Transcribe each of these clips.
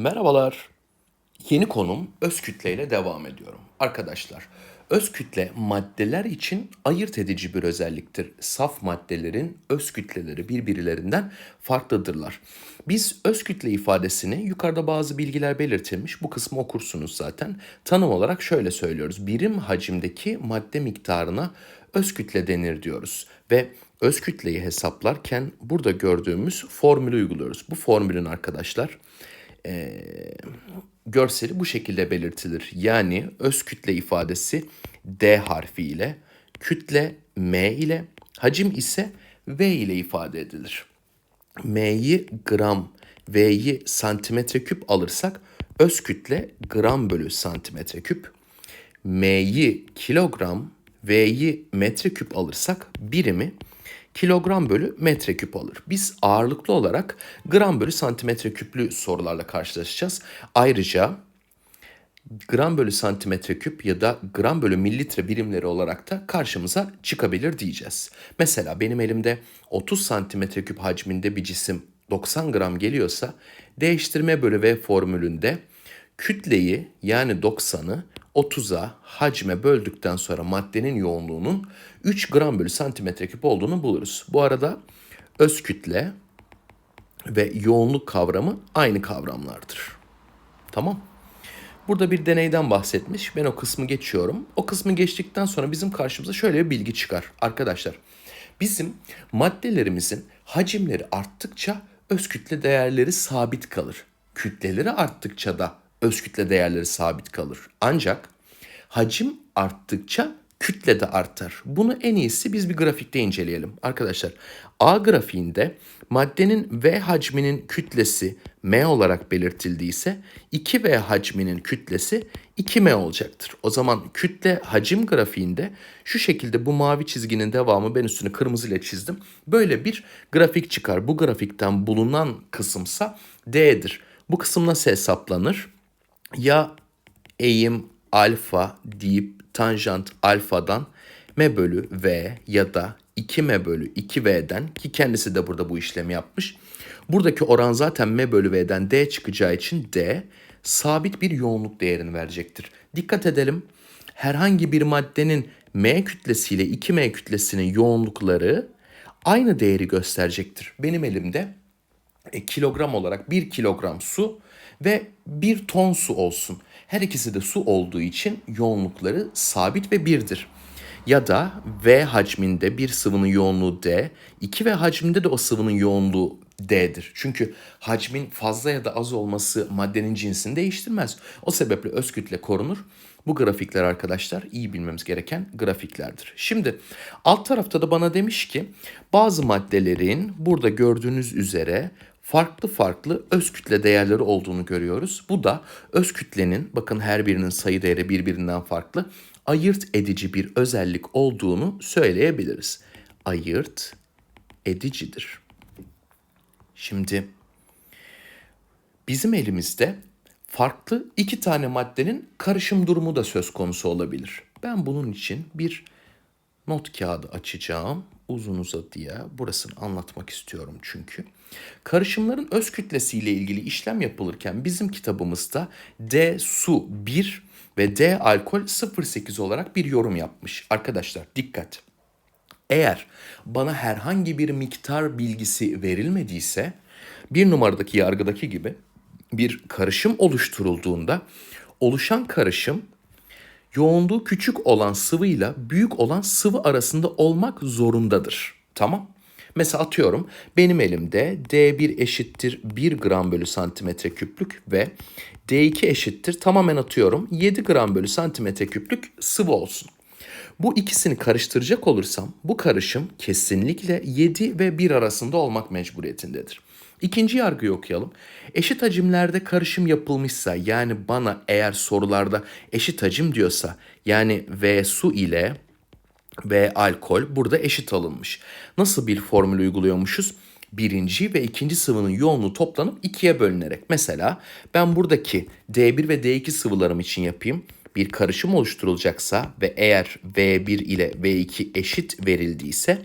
Merhabalar. Yeni konum öz kütle ile devam ediyorum. Arkadaşlar, öz kütle maddeler için ayırt edici bir özelliktir. Saf maddelerin öz kütleleri birbirlerinden farklıdırlar. Biz öz kütle ifadesini yukarıda bazı bilgiler belirtilmiş. Bu kısmı okursunuz zaten. Tanım olarak şöyle söylüyoruz. Birim hacimdeki madde miktarına öz kütle denir diyoruz. Ve öz kütleyi hesaplarken burada gördüğümüz formülü uyguluyoruz. Bu formülün arkadaşlar e, görseli bu şekilde belirtilir. Yani öz kütle ifadesi D harfi ile, kütle M ile, hacim ise V ile ifade edilir. M'yi gram, V'yi santimetre küp alırsak öz kütle gram bölü santimetre küp. M'yi kilogram, V'yi metreküp alırsak birimi kilogram bölü metreküp alır. Biz ağırlıklı olarak gram bölü santimetre küplü sorularla karşılaşacağız. Ayrıca gram bölü santimetre küp ya da gram bölü mililitre birimleri olarak da karşımıza çıkabilir diyeceğiz. Mesela benim elimde 30 santimetre küp hacminde bir cisim 90 gram geliyorsa değiştirme bölü V formülünde kütleyi yani 90'ı 30'a hacme böldükten sonra maddenin yoğunluğunun 3 gram bölü santimetre küp olduğunu buluruz. Bu arada öz kütle ve yoğunluk kavramı aynı kavramlardır. Tamam. Burada bir deneyden bahsetmiş. Ben o kısmı geçiyorum. O kısmı geçtikten sonra bizim karşımıza şöyle bir bilgi çıkar. Arkadaşlar bizim maddelerimizin hacimleri arttıkça öz kütle değerleri sabit kalır. Kütleleri arttıkça da öz kütle değerleri sabit kalır. Ancak hacim arttıkça kütle de artar. Bunu en iyisi biz bir grafikte inceleyelim. Arkadaşlar A grafiğinde maddenin V hacminin kütlesi M olarak belirtildiyse 2V hacminin kütlesi 2M olacaktır. O zaman kütle hacim grafiğinde şu şekilde bu mavi çizginin devamı ben üstünü kırmızı ile çizdim. Böyle bir grafik çıkar. Bu grafikten bulunan kısımsa D'dir. Bu kısım nasıl hesaplanır? Ya eğim alfa deyip tanjant alfadan m bölü v ya da 2m bölü 2v'den ki kendisi de burada bu işlemi yapmış. Buradaki oran zaten m bölü v'den d çıkacağı için d sabit bir yoğunluk değerini verecektir. Dikkat edelim herhangi bir maddenin m kütlesiyle 2m kütlesinin yoğunlukları aynı değeri gösterecektir. Benim elimde e, kilogram olarak 1 kilogram su ve 1 ton su olsun. Her ikisi de su olduğu için yoğunlukları sabit ve birdir. Ya da V hacminde bir sıvının yoğunluğu D, 2V hacminde de o sıvının yoğunluğu D'dir. Çünkü hacmin fazla ya da az olması maddenin cinsini değiştirmez. O sebeple öz kütle korunur. Bu grafikler arkadaşlar iyi bilmemiz gereken grafiklerdir. Şimdi alt tarafta da bana demiş ki bazı maddelerin burada gördüğünüz üzere farklı farklı öz kütle değerleri olduğunu görüyoruz. Bu da öz kütlenin bakın her birinin sayı değeri birbirinden farklı ayırt edici bir özellik olduğunu söyleyebiliriz. Ayırt edicidir. Şimdi bizim elimizde farklı iki tane maddenin karışım durumu da söz konusu olabilir. Ben bunun için bir not kağıdı açacağım. Uzun uzadıya burasını anlatmak istiyorum çünkü. Karışımların öz kütlesiyle ilgili işlem yapılırken bizim kitabımızda D su 1 ve D alkol 0.8 olarak bir yorum yapmış. Arkadaşlar dikkat. Eğer bana herhangi bir miktar bilgisi verilmediyse bir numaradaki yargıdaki gibi bir karışım oluşturulduğunda oluşan karışım yoğunluğu küçük olan sıvıyla büyük olan sıvı arasında olmak zorundadır. Tamam? Mesela atıyorum benim elimde D1 eşittir 1 gram bölü santimetre küplük ve D2 eşittir tamamen atıyorum 7 gram bölü santimetre küplük sıvı olsun. Bu ikisini karıştıracak olursam bu karışım kesinlikle 7 ve 1 arasında olmak mecburiyetindedir. İkinci yargıyı okuyalım. Eşit hacimlerde karışım yapılmışsa yani bana eğer sorularda eşit hacim diyorsa yani V su ile ve alkol burada eşit alınmış. Nasıl bir formül uyguluyormuşuz? Birinci ve ikinci sıvının yoğunluğu toplanıp ikiye bölünerek. Mesela ben buradaki D1 ve D2 sıvılarım için yapayım. bir karışım oluşturulacaksa ve eğer V1 ile V2 eşit verildiyse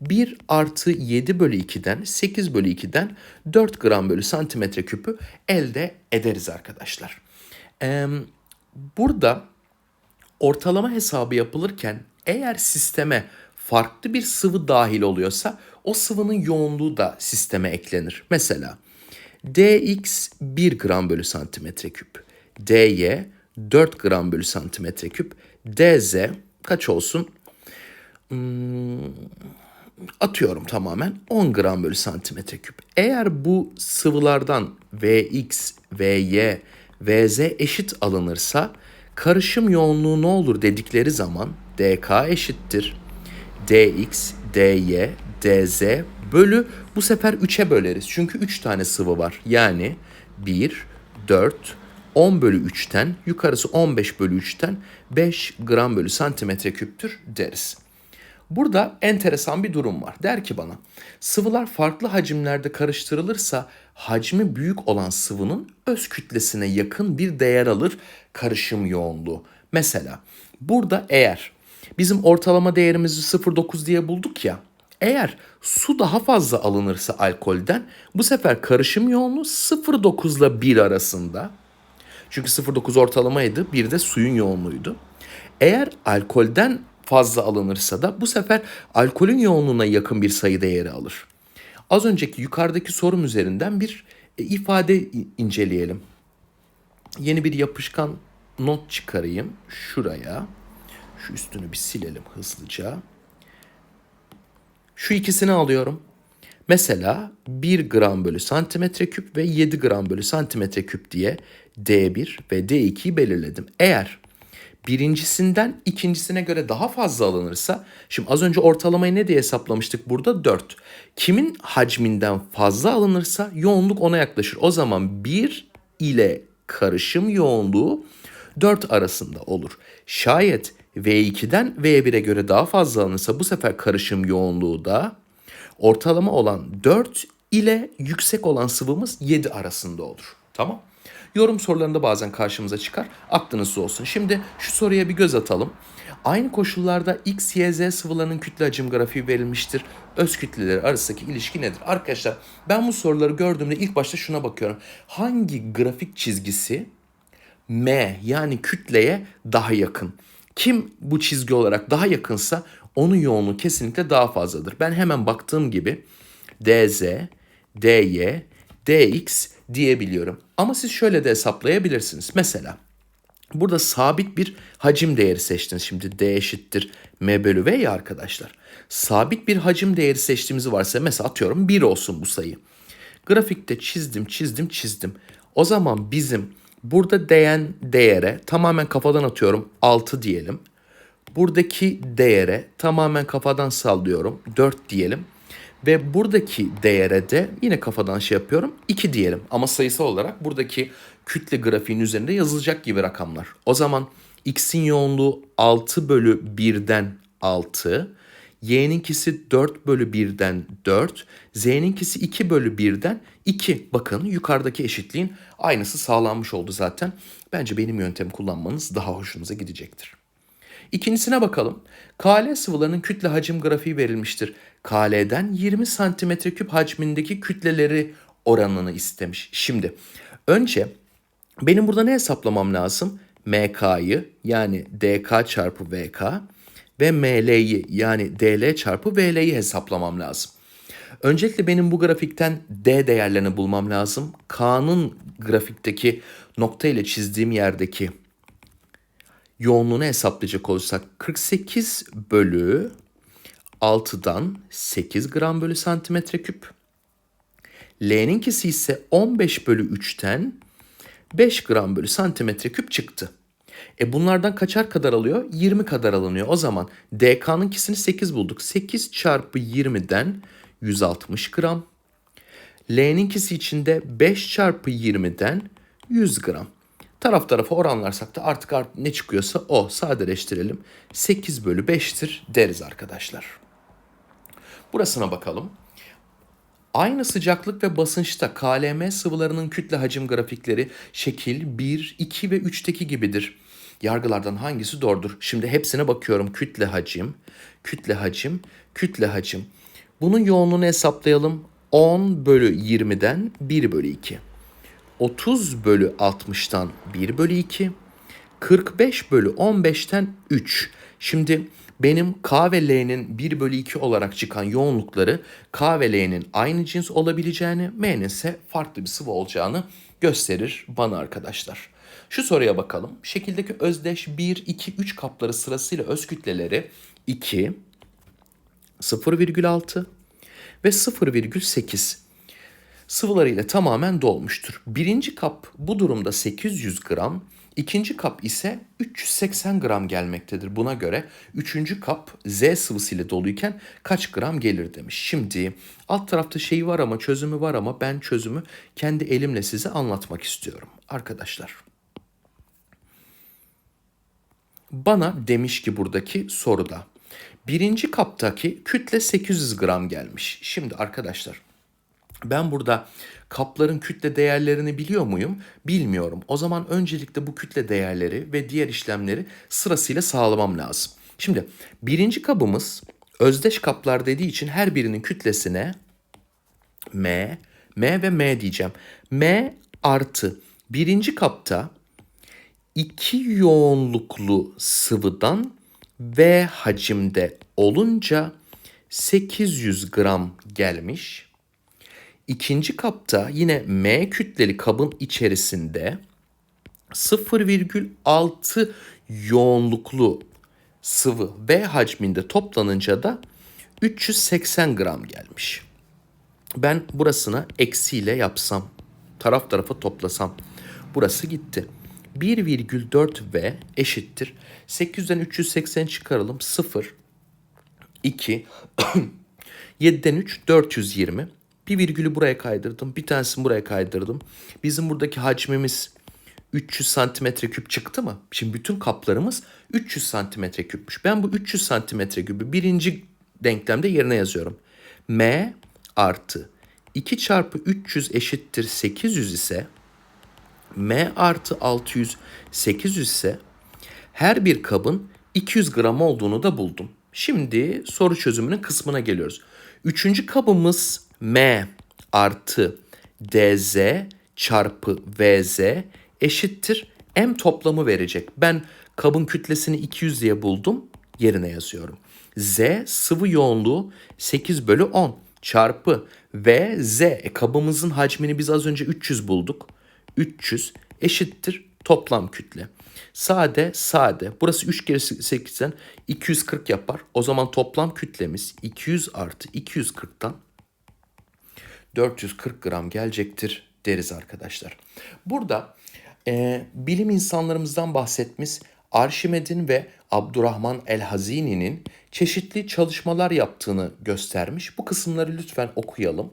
1 artı 7 bölü 2'den 8 bölü 2'den 4 gram bölü santimetre küpü elde ederiz arkadaşlar. Ee, burada ortalama hesabı yapılırken eğer sisteme farklı bir sıvı dahil oluyorsa o sıvının yoğunluğu da sisteme eklenir. Mesela dx 1 gram bölü santimetre küp, dy 4 gram bölü santimetre küp, dz kaç olsun? Hmm, atıyorum tamamen 10 gram bölü santimetre küp. Eğer bu sıvılardan Vx, Vy, Vz eşit alınırsa karışım yoğunluğu ne olur dedikleri zaman dk eşittir dx, dy, dz bölü bu sefer 3'e böleriz. Çünkü 3 tane sıvı var. Yani 1, 4, 10 bölü 3'ten yukarısı 15 bölü 3'ten 5 gram bölü santimetre küptür deriz. Burada enteresan bir durum var. Der ki bana sıvılar farklı hacimlerde karıştırılırsa hacmi büyük olan sıvının öz kütlesine yakın bir değer alır karışım yoğunluğu. Mesela burada eğer bizim ortalama değerimizi 0.9 diye bulduk ya. Eğer su daha fazla alınırsa alkolden bu sefer karışım yoğunluğu 0.9 ile 1 arasında. Çünkü 0.9 ortalamaydı bir de suyun yoğunluğuydu. Eğer alkolden fazla alınırsa da bu sefer alkolün yoğunluğuna yakın bir sayı değeri alır. Az önceki yukarıdaki sorum üzerinden bir e, ifade inceleyelim. Yeni bir yapışkan not çıkarayım şuraya. Şu üstünü bir silelim hızlıca. Şu ikisini alıyorum. Mesela 1 gram bölü santimetre küp ve 7 gram bölü santimetre küp diye D1 ve D2'yi belirledim. Eğer birincisinden ikincisine göre daha fazla alınırsa, şimdi az önce ortalamayı ne diye hesaplamıştık burada? 4. Kimin hacminden fazla alınırsa yoğunluk ona yaklaşır. O zaman 1 ile karışım yoğunluğu 4 arasında olur. Şayet V2'den V1'e göre daha fazla alınırsa bu sefer karışım yoğunluğu da ortalama olan 4 ile yüksek olan sıvımız 7 arasında olur. Tamam. Yorum sorularında bazen karşımıza çıkar. Aklınızda olsun. Şimdi şu soruya bir göz atalım. Aynı koşullarda X, Y, Z sıvılarının kütle hacim grafiği verilmiştir. Öz kütleleri arasındaki ilişki nedir? Arkadaşlar ben bu soruları gördüğümde ilk başta şuna bakıyorum. Hangi grafik çizgisi M yani kütleye daha yakın? Kim bu çizgi olarak daha yakınsa onun yoğunluğu kesinlikle daha fazladır. Ben hemen baktığım gibi DZ, DY, DX diyebiliyorum. Ama siz şöyle de hesaplayabilirsiniz. Mesela burada sabit bir hacim değeri seçtiniz. Şimdi D eşittir M bölü V ya arkadaşlar. Sabit bir hacim değeri seçtiğimizi varsa mesela atıyorum 1 olsun bu sayı. Grafikte çizdim, çizdim, çizdim. O zaman bizim burada değen değere tamamen kafadan atıyorum 6 diyelim. Buradaki değere tamamen kafadan sallıyorum 4 diyelim. Ve buradaki değere de yine kafadan şey yapıyorum 2 diyelim. Ama sayısal olarak buradaki kütle grafiğin üzerinde yazılacak gibi rakamlar. O zaman x'in yoğunluğu 6 bölü 1'den 6. Y'ninkisi 4 bölü 1'den 4. Z'ninkisi 2 bölü 1'den 2. Bakın yukarıdaki eşitliğin aynısı sağlanmış oldu zaten. Bence benim yöntemi kullanmanız daha hoşunuza gidecektir. İkincisine bakalım. KL sıvılarının kütle hacim grafiği verilmiştir. KL'den 20 santimetre küp hacmindeki kütleleri oranını istemiş. Şimdi önce benim burada ne hesaplamam lazım? MK'yı yani DK çarpı VK ve ML'yi yani DL çarpı VL'yi hesaplamam lazım. Öncelikle benim bu grafikten D değerlerini bulmam lazım. K'nın grafikteki nokta ile çizdiğim yerdeki yoğunluğunu hesaplayacak olursak 48 bölü 6'dan 8 gram bölü santimetre küp. L'ninkisi ise 15 bölü 3'ten 5 gram bölü santimetre küp çıktı. E bunlardan kaçar kadar alıyor? 20 kadar alınıyor. O zaman DK'nınkisini 8 bulduk. 8 çarpı 20'den 160 gram. L'ninkisi için de 5 çarpı 20'den 100 gram. Taraf tarafa oranlarsak da artık, ne çıkıyorsa o sadeleştirelim. 8 bölü 5'tir deriz arkadaşlar. Burasına bakalım. Aynı sıcaklık ve basınçta KLM sıvılarının kütle hacim grafikleri şekil 1, 2 ve 3'teki gibidir. yargılardan hangisi doğrudur? Şimdi hepsine bakıyorum. Kütle hacim, kütle hacim, kütle hacim. Bunun yoğunluğunu hesaplayalım. 10 bölü 20'den 1 bölü 2. 30 bölü 60'tan 1 bölü 2. 45 bölü 15'ten 3. Şimdi benim K ve L'nin 1 bölü 2 olarak çıkan yoğunlukları K ve L'nin aynı cins olabileceğini, M'nin ise farklı bir sıvı olacağını gösterir bana arkadaşlar. Şu soruya bakalım. Şekildeki özdeş 1, 2, 3 kapları sırasıyla öz kütleleri 2, 0,6 ve 0,8 sıvılarıyla tamamen dolmuştur. Birinci kap bu durumda 800 gram, ikinci kap ise 380 gram gelmektedir. Buna göre üçüncü kap Z sıvısıyla doluyken kaç gram gelir demiş. Şimdi alt tarafta şeyi var ama çözümü var ama ben çözümü kendi elimle size anlatmak istiyorum arkadaşlar. Bana demiş ki buradaki soruda birinci kaptaki kütle 800 gram gelmiş. Şimdi arkadaşlar ben burada kapların kütle değerlerini biliyor muyum? Bilmiyorum. O zaman öncelikle bu kütle değerleri ve diğer işlemleri sırasıyla sağlamam lazım. Şimdi birinci kabımız özdeş kaplar dediği için her birinin kütlesine M, M ve M diyeceğim. M artı birinci kapta iki yoğunluklu sıvıdan V hacimde olunca 800 gram gelmiş. İkinci kapta yine M kütleli kabın içerisinde 0,6 yoğunluklu sıvı V hacminde toplanınca da 380 gram gelmiş. Ben burasına eksiyle yapsam, taraf tarafa toplasam burası gitti. 1,4 V eşittir. 800'den 380 çıkaralım. 0, 2, 7'den 3, 420. Bir virgülü buraya kaydırdım. Bir tanesini buraya kaydırdım. Bizim buradaki hacmimiz 300 santimetre küp çıktı mı? Şimdi bütün kaplarımız 300 santimetre küpmüş. Ben bu 300 santimetre küpü birinci denklemde yerine yazıyorum. M artı 2 çarpı 300 eşittir 800 ise M artı 600 800 ise her bir kabın 200 gram olduğunu da buldum. Şimdi soru çözümünün kısmına geliyoruz. Üçüncü kabımız M artı DZ çarpı VZ eşittir M toplamı verecek. Ben kabın kütlesini 200 diye buldum. Yerine yazıyorum. Z sıvı yoğunluğu 8 bölü 10 çarpı VZ e, kabımızın hacmini biz az önce 300 bulduk. 300 eşittir toplam kütle. Sade sade. Burası 3 kere 8'den 240 yapar. O zaman toplam kütlemiz 200 artı 240'tan 440 gram gelecektir deriz arkadaşlar. Burada e, bilim insanlarımızdan bahsetmiş Arşimed'in ve Abdurrahman el-Hazini'nin çeşitli çalışmalar yaptığını göstermiş. Bu kısımları lütfen okuyalım.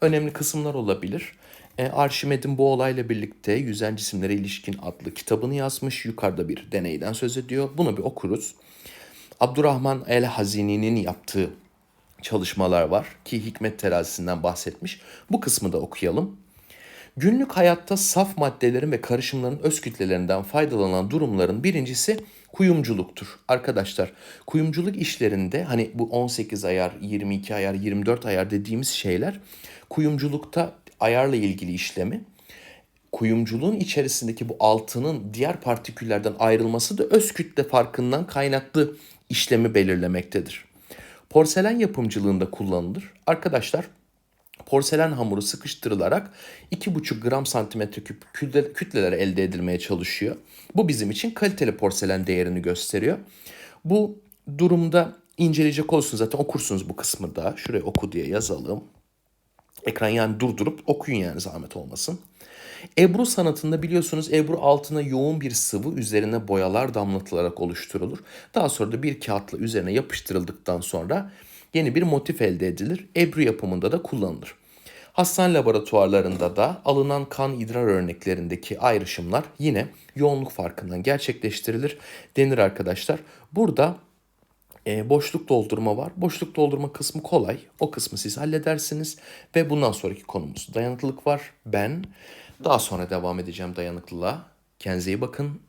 Önemli kısımlar olabilir. E, Arşimed'in bu olayla birlikte Yüzen Cisimlere İlişkin adlı kitabını yazmış. Yukarıda bir deneyden söz ediyor. Bunu bir okuruz. Abdurrahman el-Hazini'nin yaptığı çalışmalar var ki hikmet terazisinden bahsetmiş. Bu kısmı da okuyalım. Günlük hayatta saf maddelerin ve karışımların öz kütlelerinden faydalanan durumların birincisi kuyumculuktur. Arkadaşlar kuyumculuk işlerinde hani bu 18 ayar, 22 ayar, 24 ayar dediğimiz şeyler kuyumculukta ayarla ilgili işlemi kuyumculuğun içerisindeki bu altının diğer partiküllerden ayrılması da öz kütle farkından kaynaklı işlemi belirlemektedir. Porselen yapımcılığında kullanılır. Arkadaşlar porselen hamuru sıkıştırılarak 2,5 gram santimetre küp kütle, kütleler elde edilmeye çalışıyor. Bu bizim için kaliteli porselen değerini gösteriyor. Bu durumda inceleyecek olursunuz zaten okursunuz bu kısmı da. Şuraya oku diye yazalım. Ekran yani durdurup okuyun yani zahmet olmasın. Ebru sanatında biliyorsunuz ebru altına yoğun bir sıvı üzerine boyalar damlatılarak oluşturulur. Daha sonra da bir kağıtla üzerine yapıştırıldıktan sonra yeni bir motif elde edilir. Ebru yapımında da kullanılır. Hastane laboratuvarlarında da alınan kan idrar örneklerindeki ayrışımlar yine yoğunluk farkından gerçekleştirilir denir arkadaşlar. Burada e, boşluk doldurma var. Boşluk doldurma kısmı kolay. O kısmı siz halledersiniz. Ve bundan sonraki konumuz dayanıklılık var. Ben daha sonra devam edeceğim dayanıklılığa. Kendinize iyi bakın.